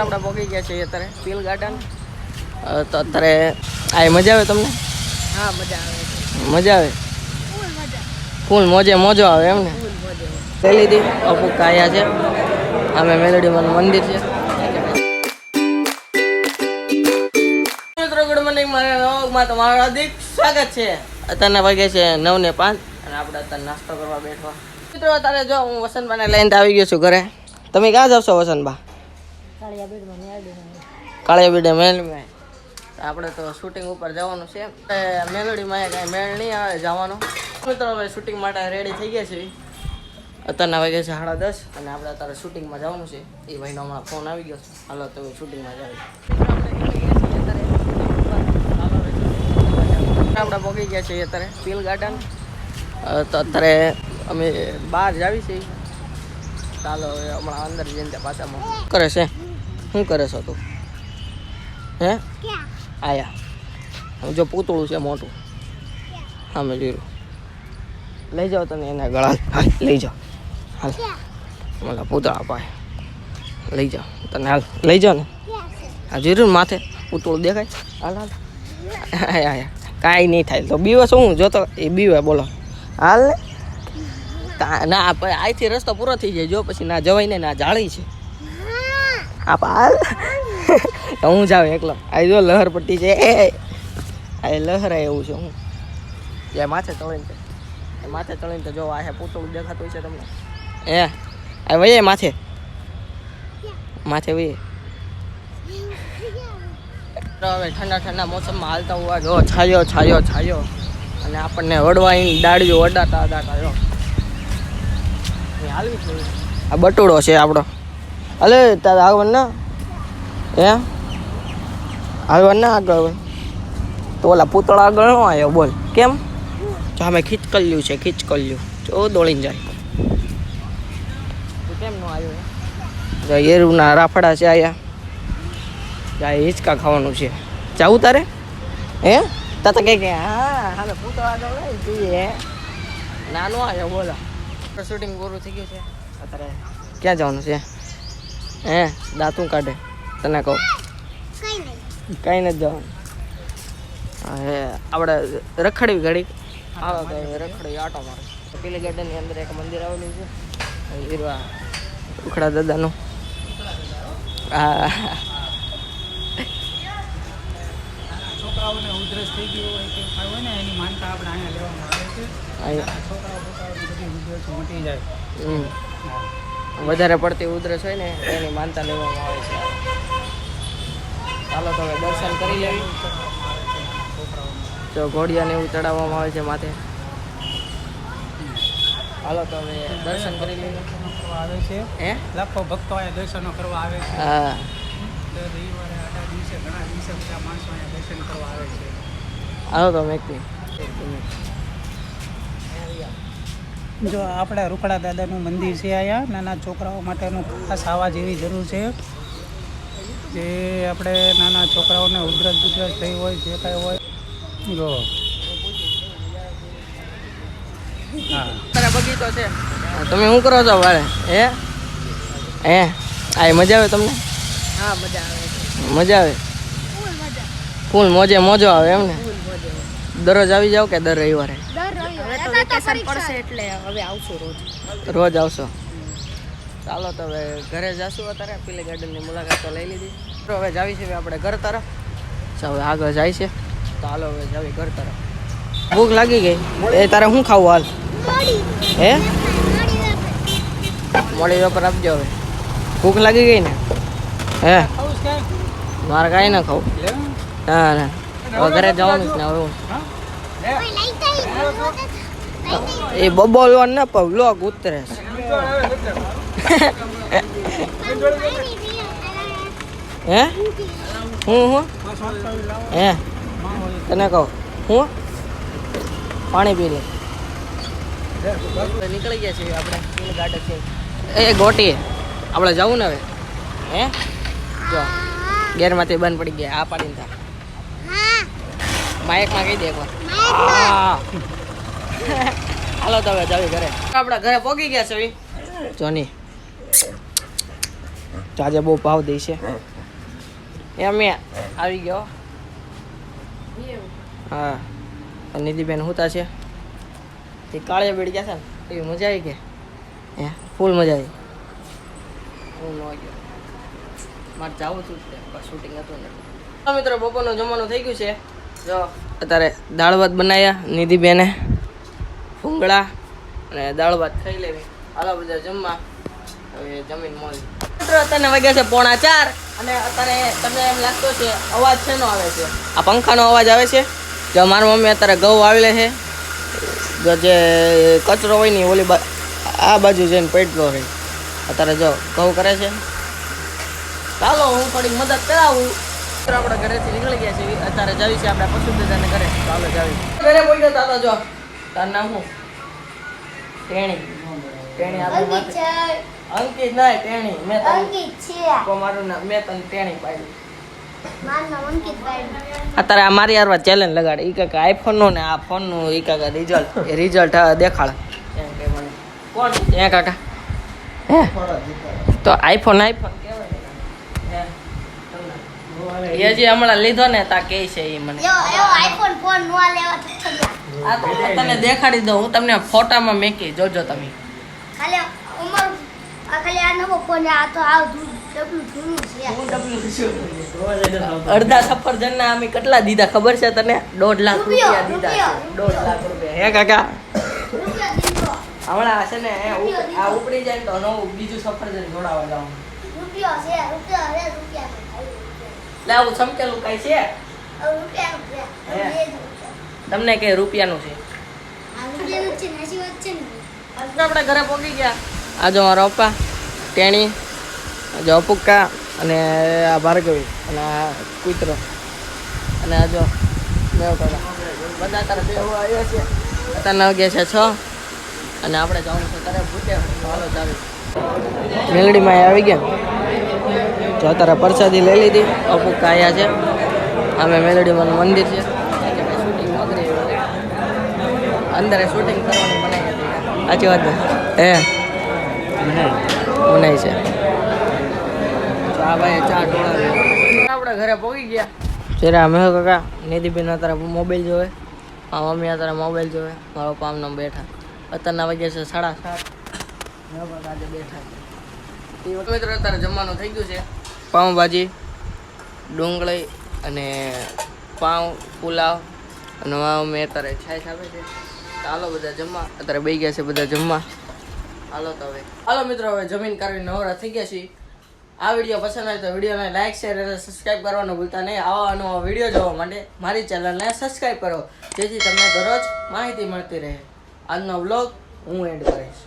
આપણે પહોંચી ગયા છીએ અત્યારે. પીલ ગાર્ડન તો અત્યારે આ મજા આવે તમને? હા મજા આવે મજા આવે? ફૂલ મોજે. મોજો આવે એમ ને? લઈ લીધી અપુ કાયા છે. અમે મેલડીમાં મંદિર છે. તમારું હાર્દિક સ્વાગત છે. અત્યારના વાગે છે નવ ને પાંચ અને આપણે અત્યારે નાસ્તો કરવા બેઠવા મિત્રો અત્યારે જો હું વસંતબાને લઈને આવી ગયો છું ઘરે. તમે ક્યાં જશો વસંતભા કાળિયા બેડમાં મેલમાં આપણે તો શૂટિંગ ઉપર જવાનું છે. મેલોડીમાં કાંઈ મેળ નહીં આવે જવાનું. મિત્રો, હવે શૂટિંગ માટે રેડી થઈ ગયા છે અત્યારના વાગે છે સાડા દસ અને આપણે અત્યારે શૂટિંગમાં જવાનું છે. એ ભાઈનો હમણાં ફોન આવી ગયો છે. હાલો તો શૂટિંગમાં જાવી આપણે પહોંચી ગયા છીએ અત્યારે પીલ ગાર્ડન તો અત્યારે અમે બહાર જાવી છીએ. ચાલો હમણાં અંદર જઈને પાછા કરે છે? શું કરે છો તું? હે? આયા. જો પૂતળું છે મોટું. હા, મેં જોયું. લઈ જાઓ તને એના ગળા. લઈ જાઓ. હાલ. મને પૂતળા પાય લઈ જાઓ. તને હાલ, લઈ જાઓ ને. હા જોયું માથે પૂતળું દેખાય. હાલ હાલ. આયા આયા. કાંઈ નહીં થાય. તો બીવે શું જોતો? એ બીવે બોલો. હાલ ને. ના અહીંથી રસ્તો પૂરો થઈ જાય. જો પછી ના જવાય ને, ના જાળી છે. આ પાલ હું જાઉં એકલો. આ જો લહર પટ્ટી છે. આ લહરાય એવું છે હું. જે માથે ચડીને એ માથે ચડીને તો જો આ હે પૂતળું દેખાતું છે તમને. એ આ વયે માથે. માથે વયે. હવે ઠંડા ઠંડા મોસમમાં હાલતા હોવા જો, છાયો છાયો છાયો. અને આપણને વડવાઈ ડાળીઓ વડાતા અડાતા જો. હાલવી. આ બટુડો છે આપણો. અલે તારે આગળ ના હે? આગળ હવે તો ઓલા પૂતળા આગળ નો આવ્યો બોલ. કેમ? જો અમે ખીચકલ્યું છે ખીચકલ્યું જો દોડીને જાય. તું કેમ ન આવ્યો એરુના રાફડા છે આયા. જાય હિંચકા ખાવાનું છે. જાવું તારે? હે? તા તો કે હા હાલે પૂતળા આગળ લઈ જઈએ નાનો આવ્યો બોલો. શૂટિંગ પૂરું થઈ ગયું છે અત્યારે ક્યાં જવાનું છે? હે દાંતું કાઢે. તને કહું. કઈ નથી જવાનું. હે આપણે રખડવી ઘડી. હાલો તો રખડવી આટો મારે. પેલી ગાર્ડનની અંદર એક મંદિર આવેલું છે. હીરવા ઉખડા દાદાનું. હા છોકરાઓને ઉધરસ થઈ ગયું હોય કે હોય ને એની માનતા આપણે અહીંયા લેવામાં આવે છે. છોકરાઓ બધી ઉધરસ મટી જાય. વધારે પડતી ઉધરસ હોય ને એની માનતા લેવામાં આવે છે. ચાલો તો હવે દર્શન કરી લેવી તો ઘોડિયાને એવું ચડાવવામાં આવે છે માથે. હાલો તો હવે દર્શન કરી લેવું આવે છે હે? લાખો ભક્તો અહીંયા દર્શનો કરવા આવે છે. હા. રવિવારે આટલા દિવસે ઘણા દિવસે બધા માણસો અહીંયા દર્શન કરવા આવે છે. હાલો તો મેકની જો આપણા રૂખડા દાદાનું મંદિર છે અહીંયા નાના છોકરાઓ માટેનું ખાસ આવા જેવી જરૂર છે. જે આપણે નાના છોકરાઓને ઉધરસ ઉધરસ થઈ હોય જે કાંઈ હોય. જો. હા. બગીચો છે. તમે શું કરો છો વાળે હે? હે? આ મજા આવે તમને? હા મજા આવે મજા આવે? ફૂલ મોજે. મોજો આવે એમ ને? દરરોજ આવી જાવ કે દર રવિવારે? હવે તો વેકેશન પડશે એટલે હવે આવશું રોજ. રોજ આવશો? ચાલો તો હવે ઘરે જાશું અત્યારે. પીલે ગાર્ડનની મુલાકાત તો લઈ લીધી. તો હવે જાવી છે આપણે ઘર તરફ. ચાલો હવે આગળ જાય છે? તો હાલો હવે જાવી ઘર તરફ. ભૂખ લાગી ગઈ? એ તારે શું ખાવું હાલ? હે? મોડી વેપર. આપજો હવે. ભૂખ લાગી ગઈ ને? હે? મારે કાંઈ ના ખાવું. હા ના હવે ઘરે જવાનું જ ને હવે હું. એ બબોલવા ના પાવ લોક ઉતરે છે. હે? હું હું? હે? તને કહું. હું? પાણી પી લે. નીકળી ગયા છે આપણે ગાર્ડન છે. એ ગોટી આપણે જવું ને હવે. હે? જો ગેરમાંથી બંધ પડી ગયા આ પાડીને થા. માયકમાં કહી દે એકવાર હા. હાલો તો હવે જાવી ઘરે. આપણા ઘરે પોગી ગયા છે જોની. તો આજે બહુ ભાવ દઈ છે. એ અમે આવી ગયો. હા. નિધિબેન હુતા છે. એ કાળે બેડી ગયા છે ને એવી મજા આવી કે હે? ફૂલ મજા આવી. હું ન ગયો. મારે જવું છું શૂટિંગ હતું ને. મિત્રો બપોરનું જમવાનું થઈ ગયું છે. જો. અત્યારે દાળ ભાત બનાવ્યા નિધિબેને ભૂંગળા અને દાળ ભાત ખાઈ લેવી. હાલો, બધા જમવા. હવે જમીન મોજ મિત્રો અત્યારે વાગ્યા છે પોણા ચાર અને અત્યારે તમને એમ લાગતો છે, અવાજ શેનો આવે છે? આ પંખાનો અવાજ આવે છે? જો મારી મમ્મી અત્યારે ઘઉં આવેલે છે. જે કચરો હોય ને ઓલી આ બાજુ જઈને પેટલો રહે અત્યારે જો ઘઉં કરે છે. ચાલો, હું થોડીક મદદ કરાવું. આપણે ઘરેથી નીકળી ગયા છીએ. અત્યારે જાવી છે આપણે પશુ દાદાને ઘરે. ચાલો, જાવી. ઘરે બોલ્યો દાદા જો. તાર નામ શું? ટેણી ટેણી આપણે અંકિત ના ટેણી મેં તને અંકિત છે. તો મારું નામ મેં તને ટેણી અંકિત ભાઈ અત્યારે આ મારી યાર ચેલેન્જ લગાડે. ઈ કાકા આઈફોનનું ને આ ફોનનું ઈ કાકા રિઝલ્ટ એ રિઝલ્ટ દેખાડ. કે કોણ એ કાકા? હે? તો આઈફોન આઈફોન. હે. એ જે હમણાં લીધો ને તા કે છે એ મને. આઈફોન ફોન નો લેવા આ તો હું તને દેખાડી દઉં હું તમને ફોટામાં મેકી જોજો તમે. ખાલી ઉમર ખાલી આ નવો ફોન આ તો છે. અડધા સફરજન ના અમે કેટલા દીધા ખબર છે તને? દોઢ લાખ રૂપિયા દીધા દોઢ લાખ રૂપિયા. હે કાકા? હમણાં છે ને રૂપિયો. આ ઉપડી જાય તો નવું બીજું સફરજન જોડાવા જવાનું રૂપિયો છે રૂપિયો છે. રૂપિયા આવું સમકેલું કઈ છે? જ રૂપિયા. તમને કે રૂપિયાનું છે? આજે આપણે ઘરે પહોંચી ગયા. આ જો મારો પપ્પા ટેણી જો અપુક્કા અને આ ભાર્ગવી અને આ કૂતરો. અને આ જો મેવ બધા તારે બેહવા આવ્યા છે. અત્યારના વાગ્યા છે છ. અને આપણે જવાનું છે તારે ભૂતે. હાલો જાવી મેંગડીમાં આવી ગયા. જો અત્યારે પ્રસાદી લઈ લીધી. અપુક્કા આવ્યા છે. અમે મેલડીમાંનું મંદિર છે શૂટિંગ વગેરે અંદર શૂટિંગ કરવાની બનાવી હતી સાચી વાત હે બનાવી છે. આ ભાઈ ચા ઢોળાવી. આપણે ઘરે પહોંચી ગયા. ત્યારે અમે કાકા નિધિબેન અત્યારે મોબાઈલ જોવે. આ મમ્મી અત્યારે મોબાઈલ જોવે. મારો પામ નામ બેઠા. અત્યારના વાગ્યા છે સાડા સાત. આજે બેઠા એ મિત્રો અત્યારે જમવાનું થઈ ગયું છે. પાઉંભાજી ડુંગળી અને પાઉં પુલાવ અને મેં અત્યારે છાશ આપે છે. ચાલો બધા જમવા. અત્યારે બે ગયા છે બધા જમવા. હાલો તો હવે. હાલો મિત્રો, હવે જમીન કરવી નવરા થઈ ગયા છીએ. આ વીડિયો પસંદ આવે તો વિડીયોને લાઈક શેર અને સબસ્ક્રાઈબ કરવાનું ભૂલતા નહીં. આવા નવા વીડિયો જોવા માટે મારી ચેનલને સબસ્ક્રાઈબ કરો. જેથી તમને દરરોજ માહિતી મળતી રહે. આજનો વ્લોગ હું એન્ડ કરીશ.